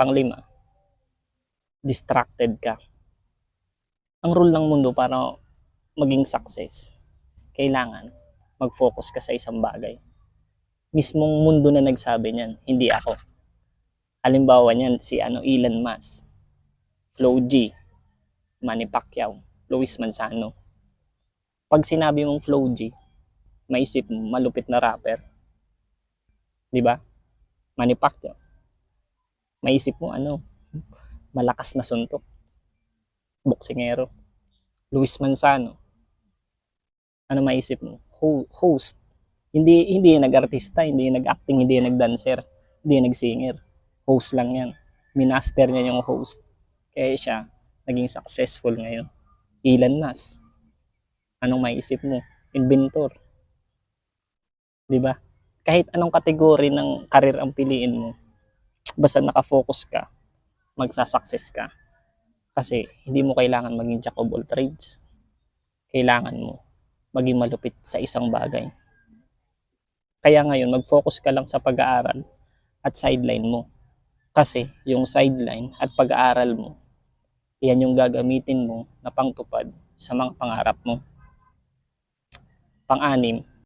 Panglima, distracted ka. Ang rule ng mundo para maging success, kailangan mag-focus ka sa isang bagay. Mismong mundo na nagsabi niyan, hindi ako. Halimbawa niyan, si ano, Elon Musk, Flo G, Manny Pacquiao, Luis Manzano. Pag sinabi mong Flo G, maisip mo, malupit na rapper. Di ba? Manny Pacquiao. Maisip mo, ano, malakas na suntok. Boksingero. Luis Manzano. Ano maisip mo? Ho- host. Hindi hindi nag-artista, hindi nag-acting, hindi nag-dancer, hindi nag-singer. Host lang yan. Minaster niya yung host. Kaya siya naging successful ngayon. Elon Musk. Anong maisip mo? Inventor. 'Di ba? Kahit anong kategory ng karir ang piliin mo, basta nakafocus ka, magsasucess ka. Kasi hindi mo kailangan maging jack of all trades. Kailangan mo maging malupit sa isang bagay. Kaya ngayon, mag-focus ka lang sa pag-aaral at sideline mo. Kasi yung sideline at pag-aaral mo, yan yung gagamitin mo na pangtupad sa mga pangarap mo. Pang-anim,